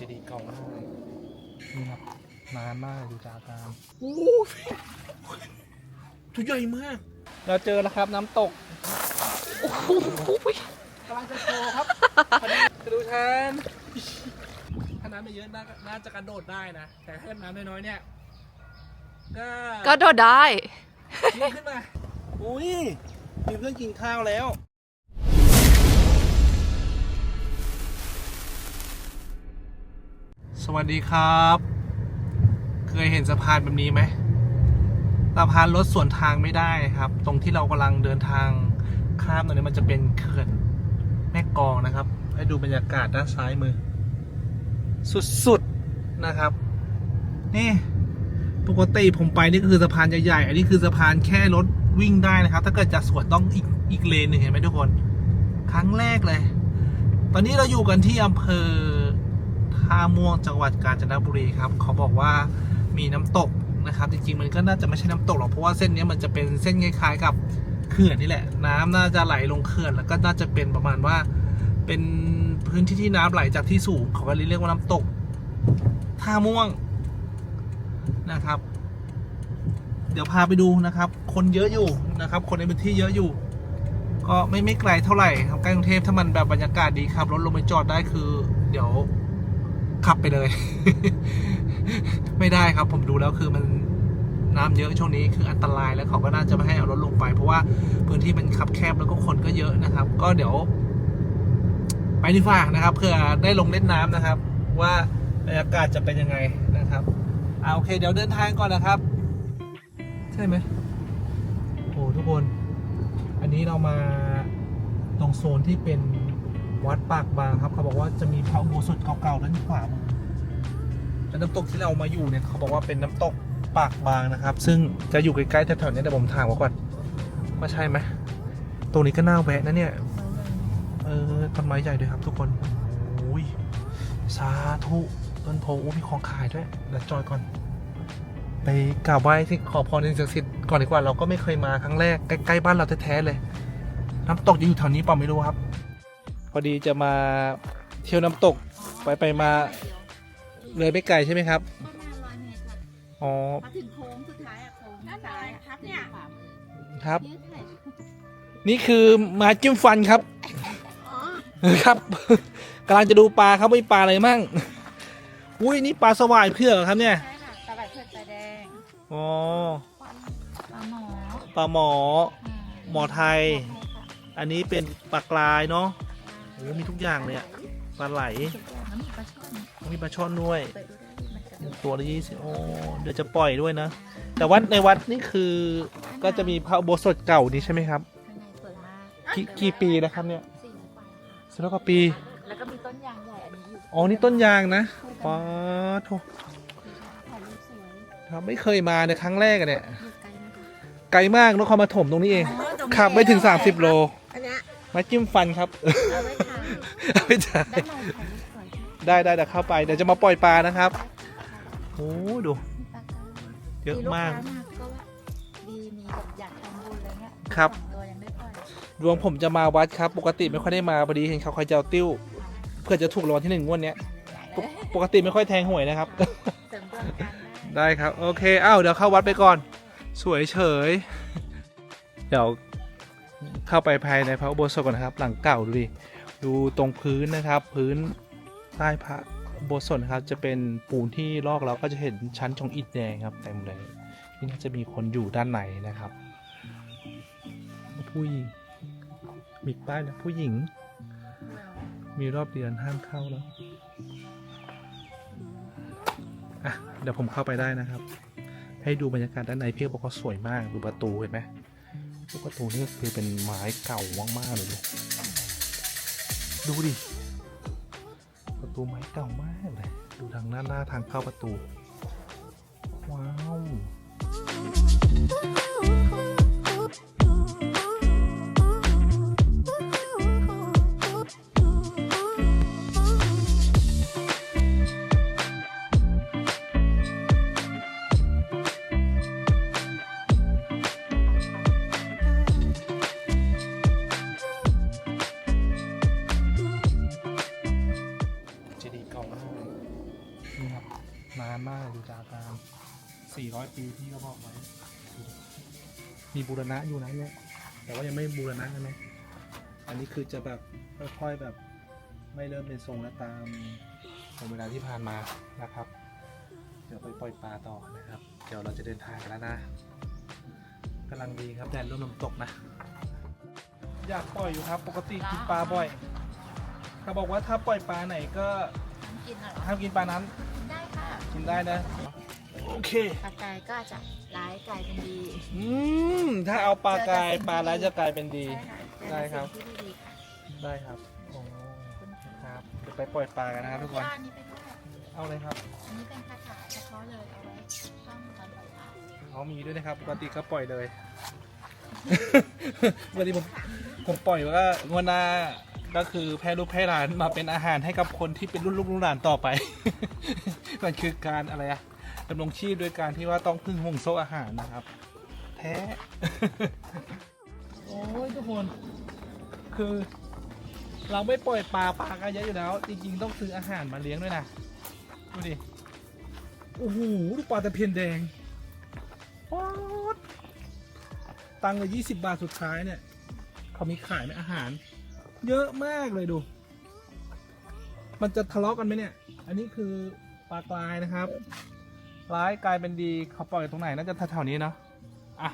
จดีย์เก่ามากนี่ครับนานมากดูจากอาการโอ้ยตัวใหญ่มาก เราเจอแล้วครับน้ำตกโอ้โหกำลังจะโชว์ครับพอดีกระดูแทนถ้าน้ำไม่เยอะน่าน่าจะกระโดดได้นะ แต่ถ้าน้ำน้อยๆเนี่ยก็ก็โดดได้ยิงขึ้นมาอุ้ยมีเพื่อนกินข้าวแล้ว สวัสดีครับ เคยเห็นสะพานแบบนี้ไหมสะพานรถสวนทางไม่ได้ครับ ตรงที่เรากำลังเดินทางข้ามตรงนี้มันจะเป็นเขื่อนแม่กองนะครับ ให้ดูบรรยากาศด้านซ้ายมือ สุดๆนะครับ นี่ปกติผมไปนี่คือสะพานใหญ่ๆ อันนี้คือสะพานแค่รถวิ่งได้นะครับ ถ้าเกิดจะสวนต้องอีกอีกเลนหนึ่งเห็นไหมทุกคน ครั้งแรกเลย ตอนนี้เราอยู่กันที่อำเภอ ท่าม่วงจังหวัดกาญจนบุรีครับเขาบอกว่ามีน้ำตกนะครับ จริงๆ มันก็น่าจะไม่ใช่น้ำตกหรอกเพราะว่าเส้นนี้มันจะเป็นเส้นคล้ายๆกับเขื่อนนี่แหละ น้ำน่าจะไหลลงเขื่อนแล้วก็น่าจะเป็นประมาณว่า เป็นพื้นที่ที่น้ำไหลจากที่สูงเขาก็เลยเรียกว่าน้ำตกท่าม่วงนะครับ เดี๋ยวพาไปดูนะครับ คนเยอะอยู่นะครับ คนในพื้นที่เยอะอยู่ ก็ไม่ไม่ไกลเท่าไหร่ครับใกล้กรุงเทพถ้ามันแบบบรรยากาศดีครับรถลงไปจอดได้คือ เดี๋ยว ขับไปเลย ไม่ได้ครับผมดูแล้วคือมันน้ำเยอะช่วงนี้คืออันตรายแล้วเขาก็น่าจะไม่ให้เอารถลงไป เพราะว่าพื้นที่มันคับแคบแล้วก็คนก็เยอะนะครับ ก็เดี๋ยว ไปดีฝ่านะครับเพื่อได้ลงเล่นน้ำนะครับ ว่าบรรยากาศจะเป็นยังไงนะครับอ่าโอเค เดี๋ยวเดินทางก่อนนะครับ ใช่ไหมโอ้ทุกคน อันนี้เรามาตรงโซนที่เป็น วัดปากบางครับ เขาบอกว่าจะมีพระอุโบสถเก่าๆด้านขวามือแล้วน้ำตกที่เรามาอยู่เนี่ยเขาบอกว่าเป็นน้ำตกปากบางนะครับ ซึ่งจะอยู่ใกล้ๆแถวๆนี้แต่ผมถามว่าก่อนว่าใช่ไหมตรงนี้ก็น่าแวะนะเนี่ยเออต้นไม้ใหญ่ด้วยครับทุกคนโอ้ยสาธุต้นโพอู้มีของขายด้วยเดี๋ยวจอยก่อน ไปกราบไหว้ที่ขอพรสิ่งศักดิ์สิทธิ์ก่อนดีกว่าเราก็ไม่เคยมาครั้งแรกใกล้ๆบ้านเราแท้ๆเลย น้ำตกจะอยู่แถวนี้เปล่าไม่รู้ครับ พอดีจะมาเที่ยวน้ำตกไปไปๆมาเลยไม่ไกลใช่ไหมครับ ประมาณร้อยเมตรค่ะอ๋อมาถึงโค้งสุดท้ายอะโค้งซ้ายอะครับเนี่ยครับ ยืดไหล่นี่คือมาจิ้มฟันครับ อ๋อครับ กำลังจะดูปลาครับว่ามีปลาอะไรมั่งอุ้ยนี่ปลาสวายเพื่อกเหรอครับเนี่ยใช่ค่ะตะไบเผือกตาแดงอ๋อปลาหมอปลาหมออ่าหมอไทย อันนี้เป็นปลากรายเนาะ โอ้มีทุกอย่างเลยอะปลาไหลทุกอย่างน้ำมีปลาช่อนมีปลาช่อนด้วย เปิดดูได้มันจะดูตัวละยี่สิบโอ้เดี๋ยวจะปล่อยด้วยนะ แต่วัดในวัดนี่คือก็จะมีพระอุโบสถเก่านี้ใช่ไหมครับ ข้างในสวยมากกี่กี่ปีนะครับเนี่ยสี่ร้อยกว่าค่ะสิบกว่าปี แล้วก็มีต้นยางใหญ่อันนี้อยู่อ๋อ นี่ต้นยางนะป๊าโถถ่ายรูปสวยครับไม่เคยมาในยครั้งแรกอะเนี่ย อยู่ไกลนะคะ ไกลมากนครปฐมตรงนี้เองอ๋อตรงนี้ขับไม่ถึง 30 โล อันเนี้ย มาจิ้มฟันครับ เอาไว้ทาน ไม่ใช่ด้านในถ่ายรูปสวยได้ได้เดี๋ยวเข้าไปเดี๋ยวจะมาปล่อยปลานะครับโอ้ดูมีปลากรายเยอะมาก ลูค้ก็ว่าดีมีแบบอยากทำบุญอะไรเงี้ยครับ สองตัวยังได้ปล่อยดวงผมจะมาวัดครับ ปกติไม่ค่อยได้มาพอดีเห็นเขาคอยจะเอาติ้วเพื่อจะถูกรางวัลที่หนึ่งงวดเนี้ยปกปกติไม่ค่อยแทงหวยนะครับ เสริมดวงกันได้ ได้ครับ โอเคอ้าวเดี๋ยวเข้าวัดไปก่อน สวยเฉย เดี๋ยวเข้าไปภายในพระอุโบสถก่อนนะครับ หลังเก่าดูดิ ดูตรงพื้นนะครับ พื้นใต้พระโบสถนะครับ จะเป็นปูนที่ลอกเราก็จะเห็นชั้นชงอิฐแดงครับเต็มเลยนี่น่าจะมีคนอยู่ด้านในนะครับ ผู้หญิงมีป้ายนะผู้หญิง มีรอบเดือนห้ามเข้าแล้วอะเดี๋ยวผมเข้าไปได้นะครับ ให้ดูบรรยากาศด้านในพี่บอกว่าสวยมากดูประตูเห็นไหมประตูนี่คือเป็นไม้เก่ามากๆเลยดู ดูดิ ประตูไม้เก่ามากเลย ดูทางหน้าหน้าทางเข้าประตู ว้าว มีบูรณะอยู่นะเนี่ยแต่ว่ายังไม่บูรณะใช่ไหมอันนี้คือจะแบบค่อยๆแบบไม่เริ่มเป็นทรงแล้วตามของเวลาที่ผ่านมานะครับ เดี๋ยวไปปล่อยปลาต่อนะครับ เดี๋ยวเราจะเดินทางกันแล้วนะกำลังดีครับแดดเริ่มลมตกนะ อยากปล่อยอยู่ครับ ปกติกินปลาบ่อยเขาบอกว่าถ้าปล่อยปลาไหนก็กินเหรอห้ามกินปลานั้น ได้ค่ะ กินได้นะ โอเค ปลากายก็จะ ร้ายกลายเป็นดีอืมถ้าเอาปลากายปลาร้ายจะกลายเป็นดีใช่ค่ะได้ครับเจอแต่สิ่งที่ดีๆค่ะได้ครับโอ้คุณค่ะครับเดี๋ยวไปปล่อยปลากันนะครับทุกคนว่าอันนี้เป็นเท่าไหร่เอาเลยครับอันนี้เป็นคาถาเฉพาะเลยเอาไว้ท่องตอนปล่อยปลาเขามีด้วยนะครับปกติก็ปล่อยเลย ปกติผมผมปล่อยว่างวดหน้าก็คือแพร่ลูกแพร่หลานมาเป็นอาหารให้กับคนที่เป็นรุ่นลูกรุ่นหลานต่อไป มันคือการอะไรอะ ดำรงชีพโดยการที่ว่าต้องพึ่งห่วงโซ่อาหารนะครับ แท้ โอ้ยทุกคน คือ เราไม่ปล่อยปลาปลาก็เยอะอยู่แล้ว จริงๆ ต้องซื้ออาหารมาเลี้ยงด้วยนะ ดูดิ โอ้โหลูกปลาตะเพียนแดงป๊อดตังค์เลยยี่สิบาทสุดท้ายเนี่ย เขามีขายไหมอาหาร เยอะมากเลยดู มันจะทะเลาะกันไหมเนี่ย อันนี้คือปลากรายนะครับ ร้ายกลายเป็นดีเขาปล่อยตรงไหนน่าจะแถวๆนี้เนาะอะ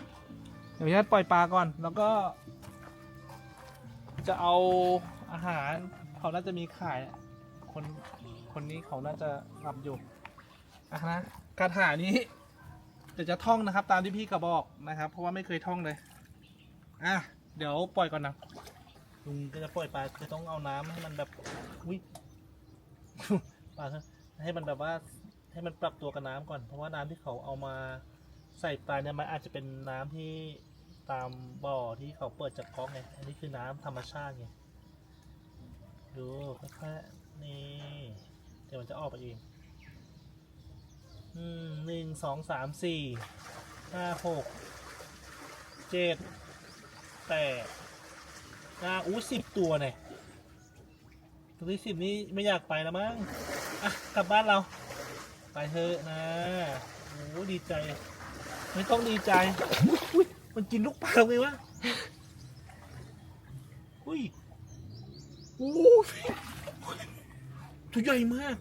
เดี๋ยวจะปล่อยปลาก่อนแล้วก็ จะเอาอาหารเขาน่าจะมีขายคนคนนี้เขาน่าจะหลับอยู่อะนะคาถานี้เดี๋ยวจะท่องนะครับ ตามที่พี่กระบอกนะครับ เพราะว่าไม่เคยท่องเลยอะเดี๋ยวปล่อยก่อนนะลุงก็จะปล่อยปลาคือต้องเอาน้ำให้มันแบบอุ้ยปลาให้มันแบบว่า ให้มันปรับตัวกับน้ำก่อน เพราะว่าน้ำที่เขาเอามาใส่ปลาเนี่ยมันอาจจะเป็นน้ำที่ตามบ่อที่เขาเปิดจากก๊อกไง อันนี้คือน้ำธรรมชาติไง ดูค่อยๆนี่ เดี๋ยวมันจะออกไปเอง อืมหนึ่งสองสามสี่ห้าหกเจ็ดแปดเก้าอู้สิบตัวเนี่ยตัวที่สิบนี้ไม่อยากไปแล้วมั้ง อะ กลับบ้านเรา ไปเถอะนะโอ้ดีใจ ไม่ต้องดีใจอุ๊ยอุ๊ยมันกินลูกปลาไงวะอุ้ยโอ้ยตัวใหญ่มาก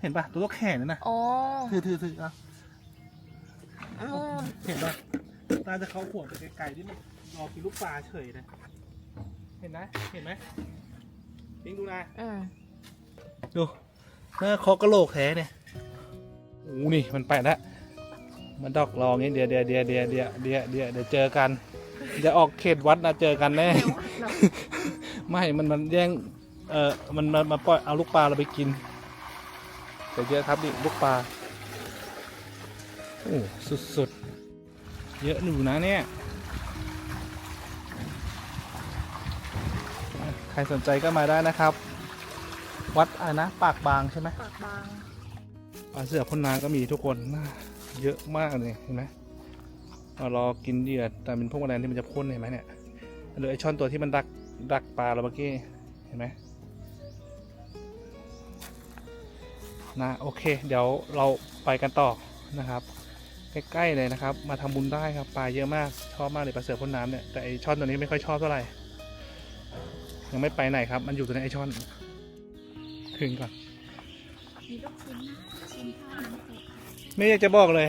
เห็นปะตัวเท่าแขนนั่นนะอ๋อถือถือถืออะเห็นปะตาจะเขาหัวไปไกลๆที่มันรอกินลูกปลาเฉยเลยเห็นไหมเห็นไหมพิงดูนะอืมดูหน้าคอกระโหลกแท้เนี่ย โอ้นี่มันไปแล้วมันดอกรองนี้เดี๋ยวเดี๋ยวเดี๋ยวเดี๋ยวเดี๋ยวเดี๋ยวเดี๋ยวเดี๋ยวเจอกันเดี๋ยวออกเขตวัดนะเจอกันแน่ไม่มันมันแย่งเออมันมามาปล่อยเอาลูกปลาเราไปกินเยวเยอะครับดิลูกปลาโอ้สุดๆเยอะหนูนะเนี่ยใครสนใจก็มาได้นะครับ วัดอะไรนะ ปากบางใช่ไหมปากบาง เสือพ่นน้ำก็มีทุกคนน่าเยอะมากเลยเห็นไหมรอกินเหยื่อแต่เป็นพวกแมลงที่มันจะพ่นเห็นไหมเนี่ยหรือไอช่อนตัวที่มันดักดักปลาเราเมื่อกี้เห็นไหมนะโอเค เดี๋ยวเราไปกันต่อนะครับ ใกล้ๆเลยนะครับ มาทำบุญได้ครับปลาเยอะมากชอบมากเลยปลาเสือพ่นน้ำเนี่ยแต่ไอช่อนตัวนี้ไม่ค่อยชอบเท่าไหร่ยังไม่ไปไหนครับ มันอยู่ตัวในไอช่อนถึงก่อนมีลูกชิ้นนะ ไม่อยากจะบอกเลย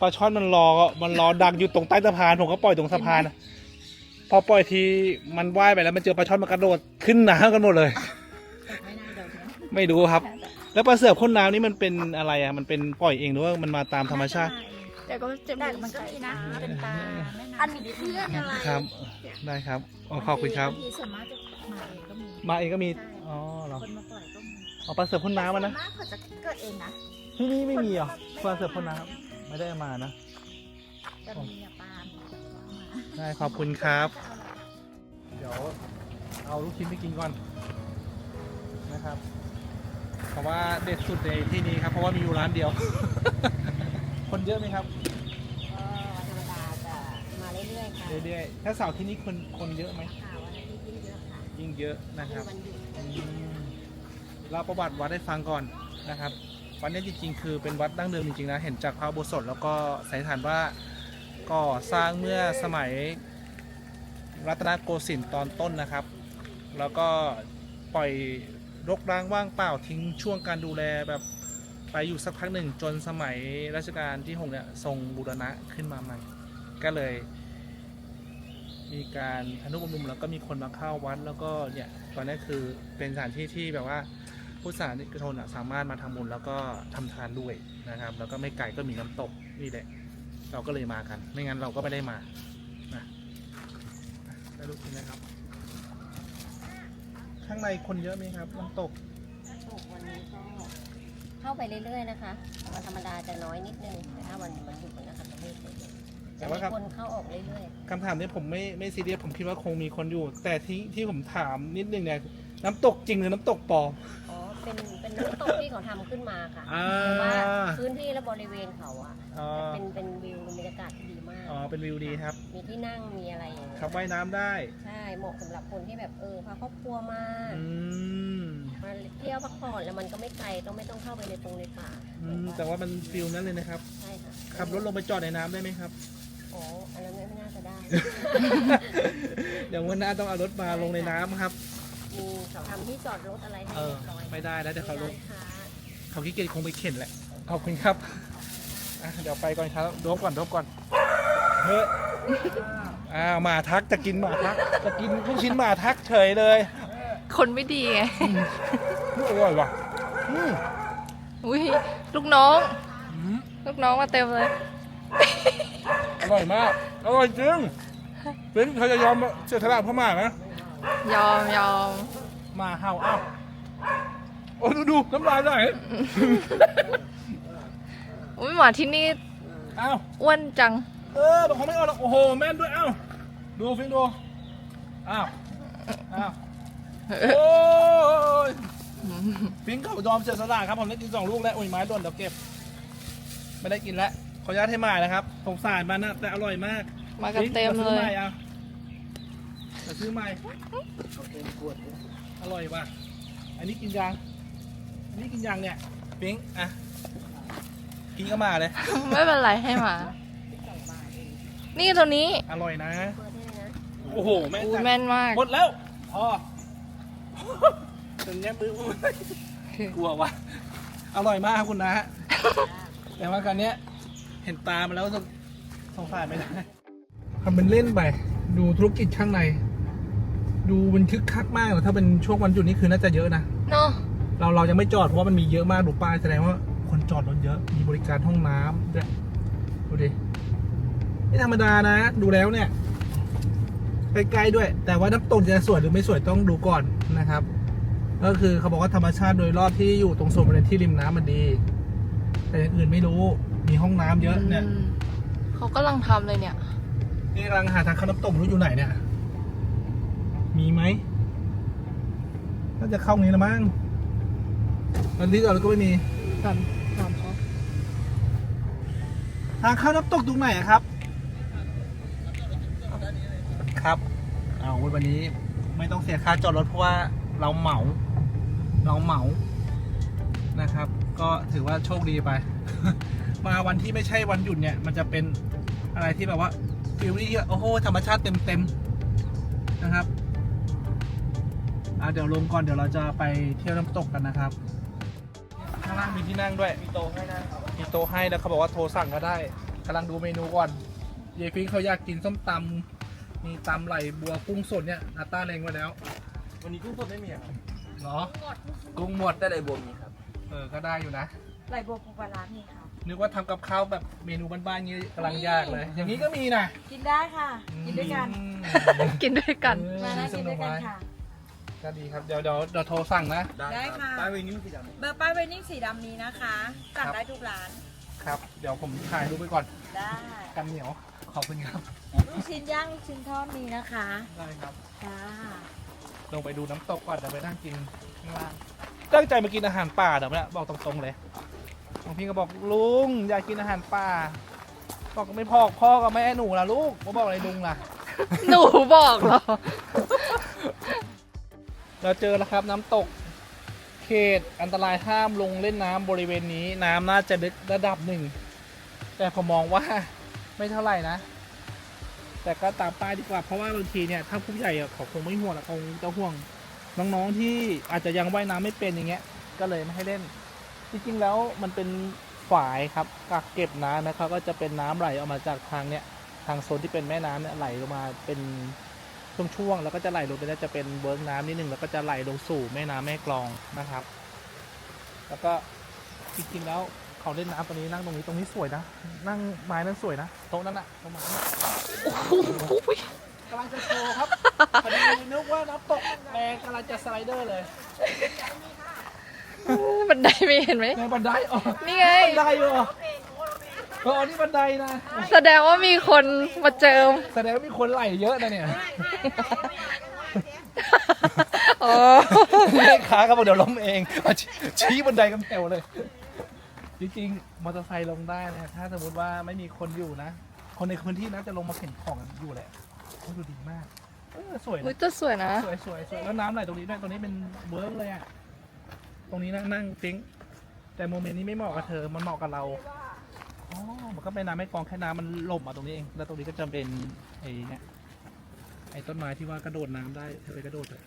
ปลาช่อนมันรอมันรอดักอยู่ตรงใต้สะพานผมก็ปล่อยตรงสะพานอะพอปล่อยทีมันว่ายไปแล้วมันเจอปลาช่อนมันกระโดดขึ้นน้ำกันหมดเลยตกไม่น่าโดนนะไม่รู้ครับ แล้วปลาเสือพ่นน้ำนี่มันเป็นอะไรอะมันเป็นปล่อยเองหรือว่ามันมาตามธรรมชาติ แต่ก็จะแต่มันก็มีนะเป็นปลาแม่น้ำอันนี้เพื่อนอะไรครับ ได้ครับอ๋อขอบคุณครับบางทีส่วนมากจะมาเองก็มีมาเองก็มีใช่อ๋อเหรอคนมาปล่อยก็มีเอาปลาเสือพ่นน้ำมานะส่วมากเขาจะเกิดเองนะ ที่นี่ไม่มีเหรอปลาเสือพ่นน้ำไม่ได้เอามานะแต่มีอะปลามีแต่ว่ามาได้ขอบคุณครับ เดี๋ยวเอาลูกชิ้นไปกินก่อนนะครับ เพราะว่าเด็ดสุดในที่นี้ครับ เพราะว่ามีอยู่ร้านเดียว คนเยอะไหมครับก็ธรรมดาจะมาเรื่อยๆค่ะเรื่อยๆถ้าเสาร์ที่นี้คนคนเยอะไหมข่าววันอาทิตย์ยิ่งเยอะค่ะยิ่งเยอะนะคยิ่รับงวันหยุดอืมเล่าประวัติวัดให้ฟังก่อนนะครับ วัดเนี้จริงๆ คือเป็นวัดดั้งเดิมจริงๆนะ เห็นจากพระอุโบสถแล้วก็สันนิษฐานว่าก่อสร้างเมื่อสมัยรัตนโกสินทร์ตอนต้นนะครับ แล้วก็ปล่อยรกร้างว่างเปล่าทิ้งช่วงการดูแลแบบไปอยู่สักพักหนึ่งจนสมัยรัชกาลที่หกเนี่ยทรงบูรณะขึ้นมาใหม่ ก็เลย มีการทนุบำรุงแล้วก็มีคนมาเข้าวัดแล้วก็เนี่ยตอนนี้คือเป็นสถานที่ที่แบบว่า ผู้สาธารนิกชนอะสามารถมาทำบุญแล้วก็ทำทานด้วยนะครับ แล้วก็ไม่ไกลก็มีน้ำตกนี่แหละ เราก็เลยมากัน ไม่งั้นเราก็ไม่ได้มานะได้รู้จริงนะครับ ข้างในคนเยอะไหมครับ น้ำตกถูกวันนี้ก็เข้าไปเรื่อยๆนะคะวันธรรมดาจะน้อยนิดนึงแต่ถ้าวันวันหยุดนะคะจะไม่เยอะแต่จะว่ามีครับคนเข้าออกเรื่อยคำถามนี้ผมไม่ไม่ซีเรียสผมคิดว่าคงมีคนอยู่ แต่ที่ที่ผมถามนิดนึงเนี่ยน้ำตกจริงหรือน้ำตกปลอมๆอ๋อ เป็นเป็นน้ำตกที่เขาทำขึ้นมาค่ะอ่า แต่ว่าพื้นที่และบริเวณเขาอะอ๋อเป็นเป็นวิวบรรยากาศที่ดีมากอ๋อเป็นวิวดีครับมีที่นั่งมีอะไรอย่างเงี้ยครับว่ายน้ำได้ใช่เหมาะสำหรับคนที่แบบเออพาครอบครัวมาอืมมาเที่ยวพักผ่อนแล้วมันก็ไม่ไกลต้องไม่ต้องเข้าไปในตรงในป่าอืมแต่ว่ามันฟิลนั้นเลยนะครับใช่ค่ะขับรถลงไปจอดในน้ำได้ไหมครับ อ๋ออันนั้นไม่น่าจะได้ เดี๋ยววันหน้าต้องเอารถมาลงในน้ำครับ มีเขาทำที่จอดรถอะไรให้เออเรียบร้อยไม่ได้แล้วเดี๋ยวเขาลงมีร้นค้าเขาขี้เกียจคงไปเข็นแหละ ขอบคุณครับอะเดี๋ยวไปก่อนครับโดบก่อนโดบก่อน เฮ้ยอ้าวหมาทักจะกินหมาทัก จะกินลูกชิ้นหมาทักเฉยเลยคนไม่ดีไงอร่อยว่ะอืมอุ้ยลูกน้อง อืมลูกน้องมาเต็มเลย อร่อยมาก อร่อยจริงเป็นเขาจะยอมเสียสละเพ่อหมาไหม ยอมยอมหมาเห่าอ้าวโอ้ดูดูน้ำลายไหลอุ้ยหมาที่นี่อ้าวอ้วนจัง เออบอกเขาไม่เอาหรอกโอ้โหแม่นด้วยอ้าวดูฟิงดูอ้าวอ้าวโอ้ยฟิงเขายอมเสียสละครับผมได้กินสองลูกแล้วโอ้ยไม้หล่นเดี๋ยวเก็บ ไม่ได้กินแล้วขออนุญาตให้หมายนะครับสงสารมันนะแต่อร่อยมากมากันเต็มฟิง เลซื้อใหยม่เอาจะซื้อใหม่อร่อยว่ะ อันนี้กินยัง อันนี้กินยังเนี่ยฟิงอะกินก็มาเลย ไม่เป็นไรให้หมา นี่ตัวนี้อร่อยนะเปิดให้เลยนะโอ้โห แม่อุ้ยจัดแม่นมาก หมดแล้ว พอจนเนี้ยมืออุ้ยกลัวว่ะ อร่อยมากครับคุณนะฮะ แต่ว่าการเนี้ย เห็นตามันแล้วสงสงสารไม่ได้ทำเป็นเล่นไป ดูธุรกิจข้างใน ดูมันคึกคักมากเลยถ้าเป็นช่วงวันหยุดนี่คือน่าจะเยอะนะ เนาะเราเรายังไม่จอดเพราะว่ามันมีเยอะมากดูป้ายแสดงว่าคนจอดรถเยอะ มีบริการห้องน้ำด้วยดูดิไม่ธรรมดานะ ดูแล้วเนี่ยใกล้ๆด้วย แต่ว่าน้ำตกจะสวยหรือไม่สวยต้องดูก่อนนะครับ ก็คือเขาบอกว่าธรรมชาติโดยรอบที่อยู่ตรงโซนบริเวณที่ริมน้ำมันดี แต่อย่างอื่นไม่รู้มีห้องน้ำเยอะเนี่ย อืมเขากำลังทำเลยเนี่ย นี่กำลังหาทางเข้าน้ำตกไม่รู้อยู่ไหนเนี่ย มีไหมน่าจะเข้านี้ละมั้งตอนนี้เราก็ไม่มีตามตามเขาทางเข้าน้ำตกตรงไหนอะครับ ครับ เอาวันนี้ไม่ต้องเสียค่าจอดรถเพราะว่าเราเหมา เราเหมา นะครับ ก็ถือว่าโชคดีไป มาวันที่ไม่ใช่วันหยุดเนี่ย มันจะเป็นอะไรที่แบบว่าฟิลลี่โอ้โหธรรมชาติเต็มๆนะครับ อะเดี๋ยวลงก่อนเดี๋ยวเราจะไปเที่ยวน้ำตกกันนะครับ ข้างล่างมีที่นั่งด้วย มีโต๊ะให้นั่งมีโต๊ะให้แล้วเขาบอกว่าโทรสั่งก็ได้กำลังดูเมนูก่อนเยฟิงเขาอยากกินส้มตำมีตำไหลบัวกุ้งสดเนี่ยนาต้าเลงไว้แล้ว วันนี้กุ้งสดไม่มีอะครับเหรอ กุ้งหมดแต่ไรบวมมีครับ เออ ก็ได้อยู่นะ ไหลบัวปูปลาร้ามีค่ะ นึกว่าทำกับข้าวแบบเมนูบ้านๆงี้กำลังยากเลย อย่างนี้ก็มีนะ กินได้ค่ะ กินด้วยกัน อืม กินด้วยกันเออมานั่งกินด้วยกันสไว้ค่ะ ก็ดีครับ เดี๋ยวเดี๋ยวเดี๋ยวโทรสั่งนะ ได้ค่ะ ป้ายไวนิ้วสีดำ เบอร์ป้ายเวนิ่งสีดำนี้นะคะสั่งได้ทุกร้าน ครับ เดี๋ยวผมถ่ายรูปไปก่อน ได้ กันเหนียว ขอบคุณครับ ลูกชิ้นย่างลูกชิ้นทอดมีนะคะได้ครับ จ้าลงไปดูน้ำตกก่อนเดี๋ยวไปนั่งกินข้างล่างตั้งใจมากินอาหารป่าเดี๋ยวเนี่ยบอกตรงๆเลยบางพี่ก็บอกลุงอยากกินอาหารป่า บอกไม่พอพ่อกับแม่หนูล่ะลูกมาบอกอะไรลุงล่ะ หนูบอกเหรอ เราเจอแล้วครับน้ำตกเคตอันตรายห้ามลงเล่นน้ำบริเวณนี้น้ำน่าจะลึกระดับหนึ่ง แต่ผมมองว่าไม่เท่าไหร่นะ แต่ก็ตามป้ายดีกว่าเพราะว่าบางทีเนี่ยถ้าผู้ใหญ่อะเขาคงไม่ห่วงหรอกเขาจะห่วงน้องๆที่อาจจะยังว่ายน้ำไม่เป็นอย่างเงี้ย ก็เลยไม่ให้เล่น จริงๆแล้วมันเป็นฝายครับกักเก็บน้ำนะครับก็จะเป็นน้ำไหลออกมาจากทางเนี้ยทางโซนที่เป็นแม่น้ำเนี่ยไหลลงมาเป็น ช่วงๆแล้วก็จะไหลลงไปแล้วจะเป็นเบิร์กน้ำนิดนึงแล้วก็จะไหลลงสู่แม่น้ำแม่กลองนะครับ แล้วก็จริงๆแล้วเขาเล่นน้ำตรงนี้นั่งตรงนี้ตรงนี้สวยนะ นั่งไม้นั้นสวยนะโต๊ะนั้นอะโต๊ะไม้นั้นอะกำลังจะโชว์ครับพอดีนึกว่าน้ำตกแรงกำลังจะสไลเดอร์เลยบันไดไม่เห็นไหมในบันไดอ๋อนี่ไงบันไดเหรอ เออนี่บันไดนะ แสดงว่ามีคนมาเจิม แสดงว่ามีคนไหลเยอะนะเนี่ยอ๋อแม่ค้าก็บอกเดี๋ยวล้มเองมาชี้ชี้บันไดกันแถวเลย จริงๆ มอเตอร์ไซค์ลงได้นะ ถ้าสมมติว่าไม่มีคนอยู่นะ คนในพื้นที่นะจะลงมาเข็นของกันอยู่แหละโอ้ดูดีมาก เออสวยอุ๊ยนะจะสวยนะ สวยสวยสวยแล้วน้ำไหลตรงนี้ด้วย ตรงนี้เป็นเวิร์กเลยอะตรงนี้นั่งนั่งปิ๊งแต่โมเมนต์นี้ไม่เหมาะกับเธอ มันเหมาะกับเรา อ๋อ มันก็เป็นน้ำไม่กรองแค่น้ำมันหล่มมาตรงนี้เอง แล้วตรงนี้ก็จะเป็นไอ้เนี่ยไอ้ต้นไม้ที่ว่ากระโดดน้ำได้เธอไปกระโดดเลย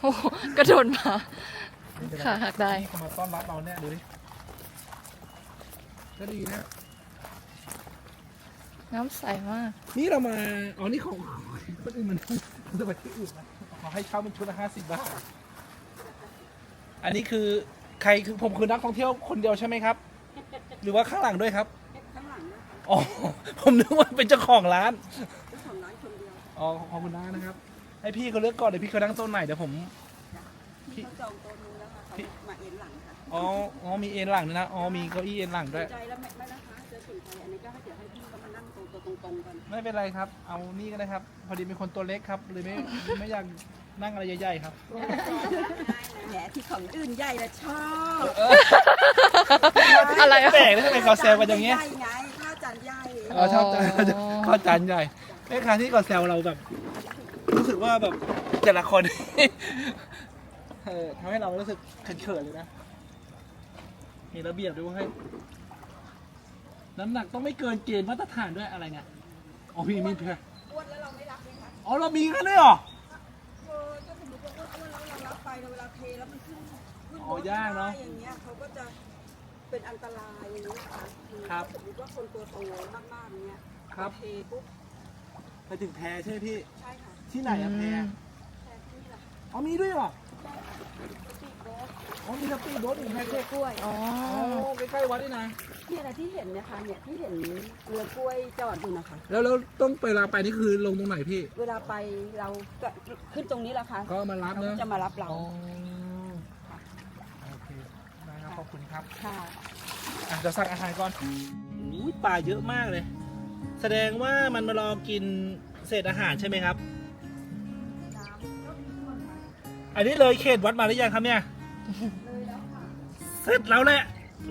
โอ้โหกระโดดมาไม่เป็นไรขาหักได้นี่เขามาต้อนรับเราเนี่ยดูดิ ก็ดีนะ น้ำใสมาก นี่เรามา อ๋อ นี่ของคนอื่นมันมันจะไปที่อื่นนะขอให้เช่าเป็นชุดละห้าสิบบาท อันนี้คือใครคือผมคือนักท่องเที่ยวคนเดียวใช่ไหมครับ หรือว่าข้างหลังด้วยครับ ข้างหลังนะคะอ๋อ ผมนึกว่าเป็นเจ้าของร้าน เจ้าของร้านคนเดียวอ๋อ ขอบคุณน้านะครับ ให้พี่เขาเลือกก่อนเดี๋ยวพี่เขานั่งโซนไหนเดี๋ยวผม พี่เขาจองโต๊ะนู้นแล้วค่ะเขาพี่มาเอ็นหลังค่ะอ๋อ อ๋อ มีเอ็นหลังด้วยนะ อ๋อ มีเก้าอี้เอ็นหลังด้วยใจแล้วไม่ไม่นะ นั่งตรงตัวตรงๆกันไม่เป็นไรครับ เอานี่ก็ได้ครับ พอดีเป็นคนตัวเล็กครับเลยไม่ไม่อยากนั่งอะไรใหญ่ๆครับแหมที่ของอื่นใหญ่ละชอบอะไรแปลกนะทำไมเขาแซวกันอย่างเงี้ยใหญ่ไงข้าวจานใหญ่เออชอบจานข้าวจานใหญ่แม่ค้าที่เขาแซวเราแบบ รู้สึกว่าแบบแต่ละคนเออทำให้เรารู้สึกเขินๆเลยนะมีระเบียบด้วยเว่าให้น้ำหนักต้องไม่เกินเกณฑ์มาตรฐานด้วยอะไรเงี้ย อ๋อมีมีเพื่ออ้วนแล้วเราไม่รับเลยค่ะอ๋อเรามีกันด้วยเหรอเออถ้าสมมติว่าอ้วนๆแล้วเรารับไปเวลาเทแล้วมันขึ้นขึ้นอ๋อยากเนอะอย่างเงี้ยเขาก็จะเป็นอันตรายอย่างนี้ค่ะอครับสมมติว่าคนตัวโตมากๆเนี้ยครับเทปุ๊บไปถึงแพใช่ไหมพี่ใช่ค่ะที่ไหนอะแพแทนที่ละอ๋อมีด้วยเหรอปีกโบ๊ทอ๋อมีสปีดโบ๊ทอีกแพเทกล้วยอ๋ออ๋อใกล้ๆวัดนี่นะ เนี่ยนะที่เห็นเนะคะเนี่ยที่เห็นเรือกล้วยจอดอยู่นะคะ แล้วแล้วต้องไปเวลาไปนี่คือลงตรงไหนพี่ เวลาไปเราก็ขึ้นตรงนี้แหละค่ะก็มารับเขาเนอะจะมารับเราอ๋อโอเคได้ครับขอบคุณครับค่ะอะจะสั่งอาหารก่อนอุ้ยปลาเยอะมากเลย แสดงว่ามันมารอกินเศษอาหารใช่ไหมครับ อันนี้เลยเขตวัดมาหรือยังครับเนี่ย เสร็จแล้วแหละ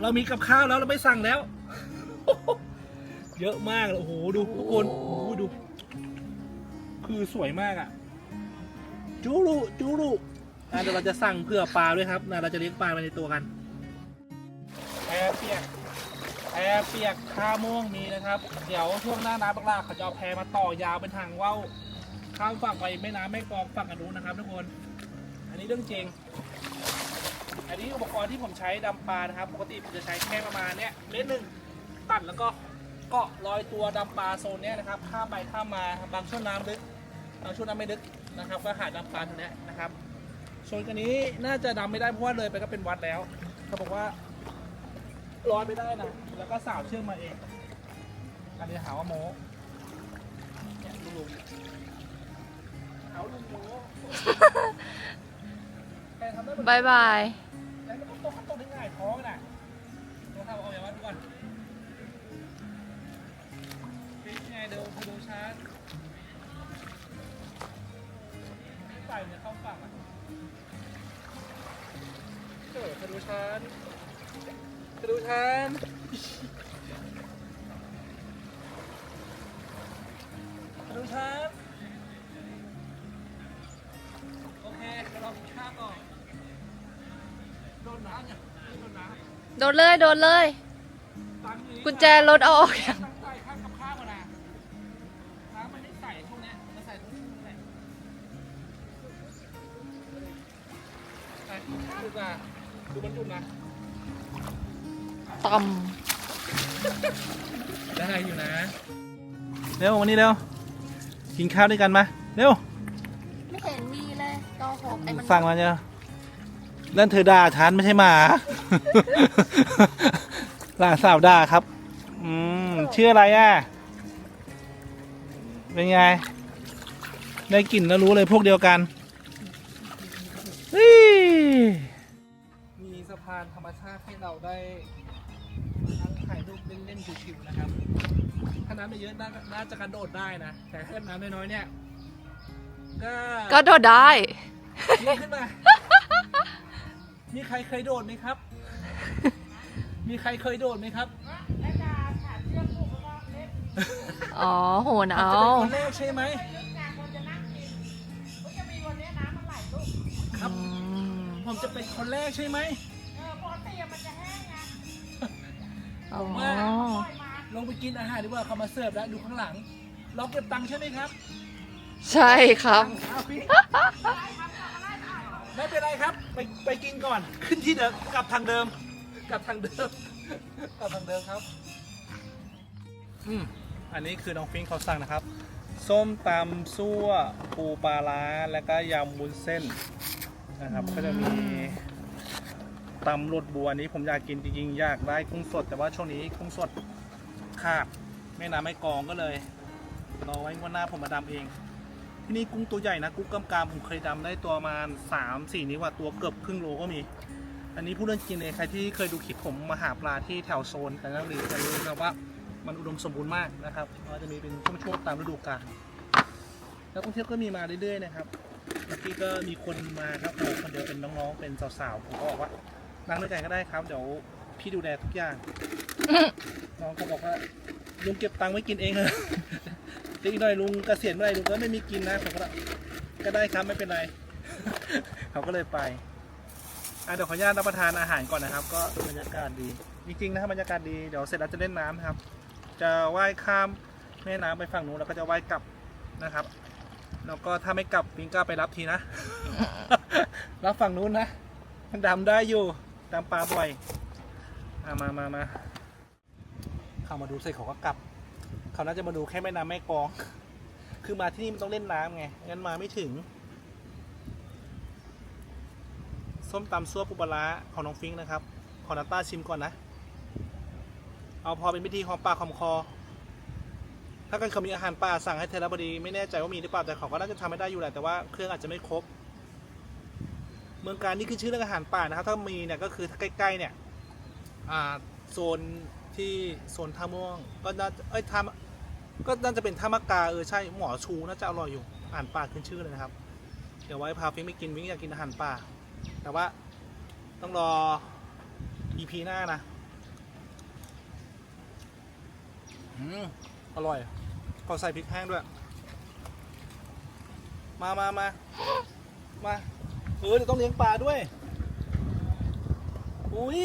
เรามีกับข้าวแล้วเราไม่สั่งแล้ว เยอะมากเลยโอ้โหดูทุกคนโอ้โหดู คือสวยมากอะ จูรุจูรุอะเดี๋ยวเราจะสั่งเผื่อปลาด้วยครับนะเราจะเลี้ยงปลาไปในตัวกันแพเปียกแพเปียกข้าม่วงมีนะครับ เดี๋ยวช่วงหน้าน้ำบักลาเขาจะเอาแพมาต่อยาวเป็นทางว่าวข้ามฝั่งไปแม่น้ำแม่กลองฝั่งอนนุนนะครับทุกคน อันนี้เรื่องจริง ปกรณ์ที่ผมใช้ดำปลานะครับ ปกติผมจะใช้แค่ประมาณเนี้ยเมตรหนึ่งตัดแล้วก็เกาะลอยตัวดำปลาโซนเนี้ยนะครับข้ามไปข้ามมาบางช่วงน้ำลึกบางช่วงน้ำไม่ลึกนะครับ ก็หาดำปลาตรงเนี้ยนะครับโซนกันนี้น่าจะดำไม่ได้เพราะว่าเลยไปก็เป็นวัดแล้วเขาบอกว่าลอยไม่ได้นะแล้วก็สาวเชือกมาเองอันนี้หาว่าโมเนี่ยลุงลุงเอาลุงโมแกทำได้เหมือนบายบาย แล้วก็ต้องต้องได้ง่ายท้องน่ะต้องทำเอาอย่างว่าดูก่อนเป็นไงเดี๋ยวดูชาร์จไฟเนี่ยเข้าฝั่งอะเออดูชาร์จดูชาร์จดูชาร์จ โดนเลยโดนเลยตังค์อยู่นี่กุญแจรถเอาออกยังตังค์ใส่ข้างกับข้าวก่อนนะน้ำมันไม่ใส่พวกเนี้ยมาใส่ตรงนี้แหละไปดูมาดูมันจุ่มนะต่ได้อยู่นะ เร็ววันนี้เร็ว กินข้าวด้วยกันมา เร็ว ไม่เห็นมีเลยกหกไอ้มันสั่งมาเจอ นั่นเธอด่าฉันไม่ใช่หมา หลานสาวด่าครับ อืมชื่ออะไรอะ เป็นไง ได้กลิ่นแล้วรู้เลยพวกเดียวกันอี้มีสะพานธรรมชาติให้เราได้นั่งถ่ายรูปเล่นๆชิวๆนะครับ ถ้าน้ำไม่เยอะน่าน่าจะกระโดดได้นะ แต่ถ้าน้ำน้อยๆเนี่ย ก็ำก็โดดได้ ยกขึ้นมา มีใครเคยโดดไหมครับ มีใครเคยโดดไหมครับอ๋อโหนจะเอาเป็นคนแรกใช่ไหมครับอืมผมจะเป็นคนแรกใช่ไหม อ๋อ ลงไปกินอาหารดีกว่าเขามาเสิร์ฟแล้วดูข้างหลัง เราเก็บตังค์ใช่ไหมครับใช่ครับ ตังค์เอาพี่ ไม่เป็นไรครับ ไปไปกินก่อน ขึ้นที่เดิมกลับทางเดิม กลับทางเดิม กลับทางเดิมครับ อืมอันนี้คือน้องฟิงค์เขาสั่งนะครับ ส้มตำซั่วปูปลาร้าแล้วก็ยำวุ้นเส้นนะครับ ก็จะมีตำรดบัวอันนี้ผมอยากกินจริงๆอยากได้กุ้งสด แต่ว่าช่วงนี้กุ้งสดขาดแม่น้ำไม่กองก็เลยรอไว้งวันหน้าผมมาดำเอง ที่นี่กุ้งตัวใหญ่นะกุ้งกำกามผมเคยดำได้ตัวประมาณสามสี่นิ้วอะตัวเกือบครึ่งโลก็มี อันนี้พูดเรื่องจริงเลยใครที่เคยดูคลิปผมมาหาปลาที่แถวโซนแต่ละรีจะรู้นะว่ามันอุดมสมบูรณ์มากนะครับก็จะมีเป็นช่วงๆตามฤดูกาลแล้วท่องเที่ยวก็มีมาเรื่อยๆนะครับเมื่อกี้ก็มีคนมาครับมาคนเดียวเป็นน้องๆเป็นสาวๆผมก็บอกว่านั่งด้วยกันก็ได้ครับเดี๋ยวพี่ดูแลทุกอย่างน้องก็บอกว่าลุงเก็บตังค์ไว้กินเองเลย เดี๋ยวอีกหน่อยลุงเกษียณเมื่อไหร่ลุงก็ไม่มีกินนะผมก็ก็ได้ครับไม่เป็นไร เขาก็เลยไปอะเดี๋ยวขออนุญาตรับประทานอาหารก่อนนะครับ ก็บรรยากาศดี จริงๆนะครับบรรยากาศดีเดี๋ยวเสร็จแล้วจะเล่นน้ำนะครับ จะว่ายข้ามแม่น้ำไปฝั่งนู้นแล้วก็จะว่ายกลับนะครับแล้วก็ถ้าไม่กลับปิงก็ไปรับทีนะ รับฝั่งนู้นนะดำได้อยู่ดำปลาบ่อยอะมามามาเข้ามาดูเสร็จเขาก็กลับ เขาน่าจะมาดูแค่แม่น้ำแม่กอง คือมาที่นี่มันต้องเล่นน้ำไง งั้นมาไม่ถึง ส้มตำซั่วปูปลาของน้องฟิงนะครับ ขอนาต้าชิมก่อนนะ เอาพอเป็นพิธีหอมปากหอมคอ ถ้าเกิดเขามีอาหารป่าสั่งให้เทเลบดี ไม่แน่ใจว่ามีหรือเปล่าแต่เขาก็น่าจะทำไม่ได้อยู่แหละ แต่ว่าเครื่องอาจจะไม่ครบ เมืองการนี่คือชื่อเรื่องอาหารป่านะครับ ถ้ามีเนี่ยก็คือใกล้ๆเนี่ย อ่าโซนที่โซนท่าม่วงก็น่าจะเอ้ยท่า ก็น่าจะเป็นท่ามะกาเออใช่หมอชูน่าจะอร่อยอยู่อาหารป่าขึ้นชื่อเลยนะครับ เดี๋ยวไว้พาฟิงไปกินฟิงอยากกินอาหารป่า แต่ว่าต้องรอ EP หน้านะอืมอร่อยขอใส่พริกแห้งด้วย มามามามาเออเดี๋ยวต้องเลี้ยงปลาด้วย อุ้ย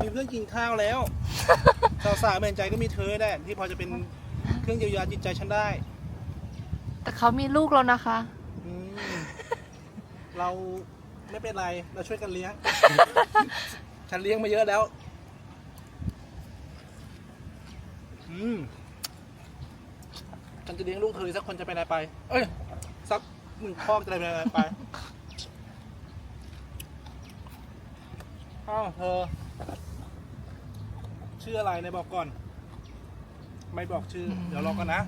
มีเพื่อนกินข้าวแล้ว สาวสาวๆเมนใจก็มีเธอแหละที่พอจะเป็น เครื่องเยียวยาจิตใจฉันได้แต่เขามีลูกแล้วนะคะ อืมเราไม่เป็นไร เราช่วยกันเลี้ยง ฉันเลี้ยงมาเยอะแล้ว อืม ฉันจะเลี้ยงลูกเธอสักคนจะไปไหนไป เอ้ย สักหนึ่งคอกจะไปไหนไปอ้าวเธอ ชื่ออะไรเนี่ยบอกก่อน ไม่บอกชื่อ เดี๋ยวรอกันนะ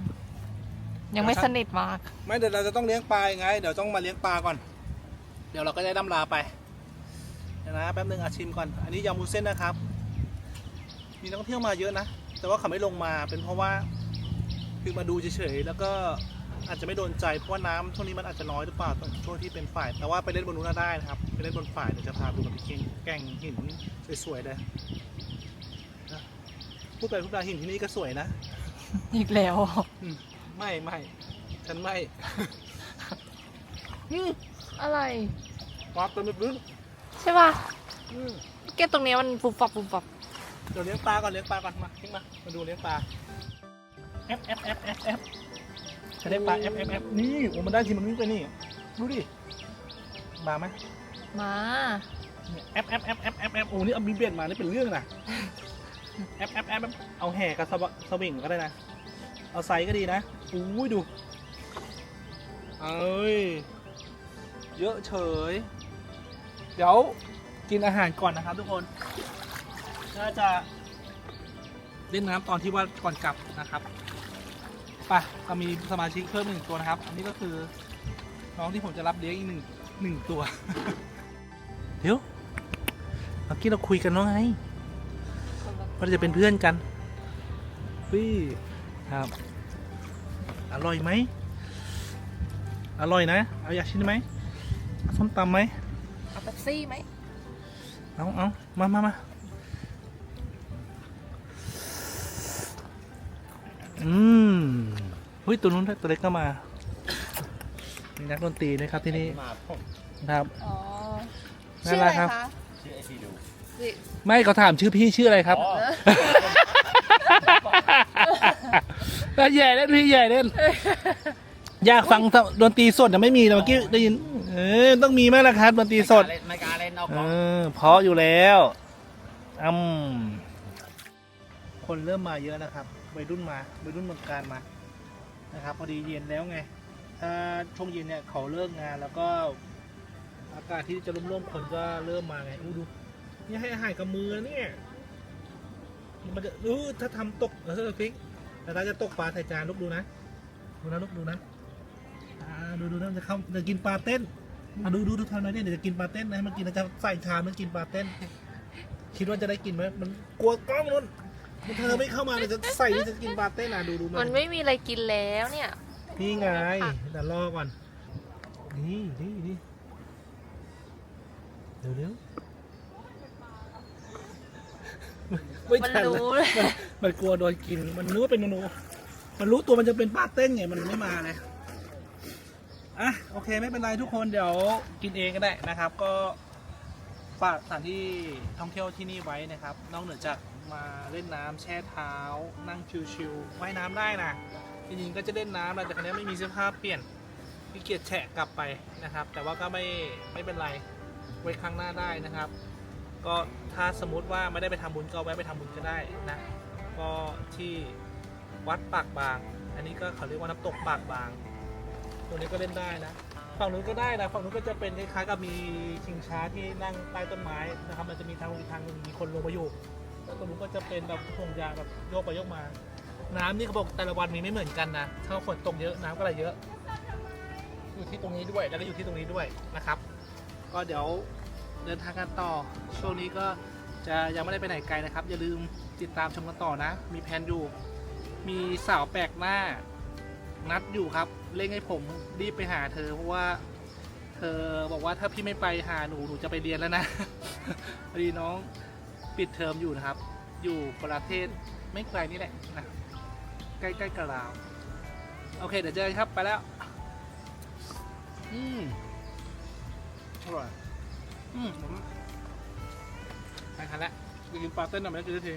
ยังไม่สนิทมาก ไม่เดี๋ยวเราจะต้องเลี้ยงปลายังไง เดี๋ยวต้องมาเลี้ยงปลาก่อน เดี๋ยวเราก็จะได้ดำลาไปเดี๋ยวนะแป๊บนึงอาชิมก่อน อันนี้ยำมูเส้นนะครับ มีนักท่องเที่ยวมาเยอะนะ แต่ว่าเขาไม่ลงมาเป็นเพราะว่าคือมาดูเฉยๆแล้วก็อาจจะไม่โดนใจเพราะว่าน้ำช่วงนี้มันอาจจะน้อยหรือเปล่าช่วงที่เป็นฝ่าย แต่ว่าไปเล่นบนนู้นนะได้นะครับไปเล่นบนฝ่ายเดี๋ยวจะพาดูกับพี่เก่งแก่งหินสวยๆเลยนะพูดไปพูดมาหินที่นี่ก็สวยนะ อีกแล้วอืมไม่ไม่ฉันไม่อืมอะไรวาบตัวไม่พื้นใช่ป่ะอืมเก็บตรงนี้มันฟุบฟับฟุบฟับเดี๋ยวเลี้ยงปลาก่อนเลี้ยงปลาก่อนมาทิ้งมา มาดูเลี้ยงปลา F F F F F จะได้ปลา F F F นี่โอ้มันได้ทีมันวิ่งไปนี่ ดูดิ มาไหมมา เนี่ย F F F F F F โอ้นี่เอามีเบ็ดมานี่เป็นเรื่องนะ F F F F เอาแห่กับสวสวิงก็ได้นะ เอาไซส์ก็ดีนะอุ้ยดู เอ้ย เยอะเฉย เดี๋ยวกินอาหารก่อนนะครับทุกคนก็จะเล่นน้ำตอนที่ว่าก่อนกลับนะครับไปก็มีสมาชิกเพิ่มหนึ่งตัวนะครับ อันนี้ก็คือน้องที่ผมจะรับเลี้ยงอีกหนึ่งหนึ่งตัว เดี๋ยวเมื่อกี้เราคุยกันว่าไง ว่าจะเป็นเพื่อนกันพี่ครับอร่อยไหมอร่อยนะ เอาอยากชิมไหมเอาส้มตำไหมเอาเป๊ปซี่ไหมเอาเอามามามาอืมเฮ้ยตัวนู้นตัวเล็กก็มา มีนักดนตรีด้วยครับที่นี่ มาผมครับ อ๋อน่าชื่อรัอะกไรครับคะ ชื่อไอซีดูสิ ไม่เขาถามชื่อพี่ชื่ออะไรครับ อ๋อ แล้วใหญ่เล่นพี่ใหญ่เล่น อยากฟังดนตรีสดแต่ไม่มีแต่เมื่อกี้ได้ยิน เออต้องมีไหมล่ะครับดนตรีสด ไม่กล้าเล่นเอาเออเพราะอยู่แล้วอืมคนเริ่มมาเยอะนะครับวัยรุ่นมาวัยรุ่นเมืองการมา นะครับ พอดีเย็นแล้วไง ถ้าช่วงเย็นเนี่ยเขาเลิกงานแล้วก็ อากาศที่จะร่มๆคนก็เริ่มมาไงอู้ดู นี่ให้อาหารกับมือนะเนี่ย มันจะอู้ถ้าทำตกเออฟิกแต่ถ้าจะตกปลาใส่จานลูกดูนะ ดูนะลูกดูนะอ่าดูดูนะมันจะเข้าจะกินปลาเต้นอะดูดูดูทำหน่อยเนี่ยเดี๋ยวจะกินปลาเต้นนะให้มันกินนะจะใส่ชามมันกินปลาเต้น คิดว่าจะได้กินไหมมันกลัวกล้องนู้นมันเธอไม่เข้ามาเลยจะใส่มันจะกินปลาเต้นอะดูดูมัมันไม่มีอะไรกินแล้วเนี่ยนี่ไงเดี๋ยวรอก่อนนี่นี่นี่เร็วเร็ว ไม่มันทันรู้แล้วเลยมันกลัวโดนกิน มันรู้ว่าเป็นมนู มันรู้ตัวมันจะเป็นปลาเต้นไง มันไม่มาเลยอะโอเคไม่เป็นไรทุกคนเดี๋ยวกินเองก็ได้นะครับ ก็ฝากสถานที่ท่องเที่ยวที่นี่ไว้นะครับ นอกเหนือจากมาเล่นน้ำแช่เท้า นั่งชิวๆว่ายน้ำได้นะจริงๆก็จะเล่นน้ำนะแต่ครั้นี้ไม่มีเสื้อผ้าเปลี่ยนพี่เกียจแฉะกลับไปนะครับ แต่ว่าก็ไม่ไม่เป็นไรไว้ครั้งหน้าได้นะครับ ก็ถ้าสมมติว่าไม่ได้ไปทำบุญก็แวะไปทำบุญก็ได้นะก็ที่วัดปากบาง อันนี้ก็เขาเรียกว่าน้ำตกปากบาง ตรงนี้ก็เล่นได้นะฝั่งนู้นก็ได้นะฝั่งนู้นก็จะเป็นคล้ายๆกับมีชิงช้าที่นั่งใต้ต้นไม้นะครับมันจะมีทางลงทางนึงมีคนลงมาอยู่แล้วตรงนู้นก็จะเป็นแบบห่วงยางแบบโยกไปโยกมา น้ำนี่เขาบอกแต่ละวันมีไม่เหมือนกันนะถ้าฝนตกเยอะน้ำก็ไหลเยอะ อยู่ที่ตรงนี้ด้วยแล้วก็อยู่ที่ตรงนี้ด้วยนะครับ ก็เดี๋ยว เดินทางกันต่อ ช่วงนี้ก็จะยังไม่ได้ไปไหนไกลนะครับ อย่าลืมติดตามชมกันต่อนะ มีแผนอยู่ มีสาวแปลกหน้า นัดอยู่ครับเร่งให้ผมรีบไปหาเธอเพราะว่า เธอบอกว่าถ้าพี่ไม่ไปหาหนูหนูจะไปเรียนแล้วนะพอดีน้องปิดเทอมอยู่นะครับ อยู่ประเทศไม่ไกลนี่แหละนะใกล้ๆกับลาวโอเคเดี๋ยวเจอกันครับไปแล้ว อืมอร่อย อืมผมทานคันแล้วลืมปลาเต้นออกมาแล้วจะได้ที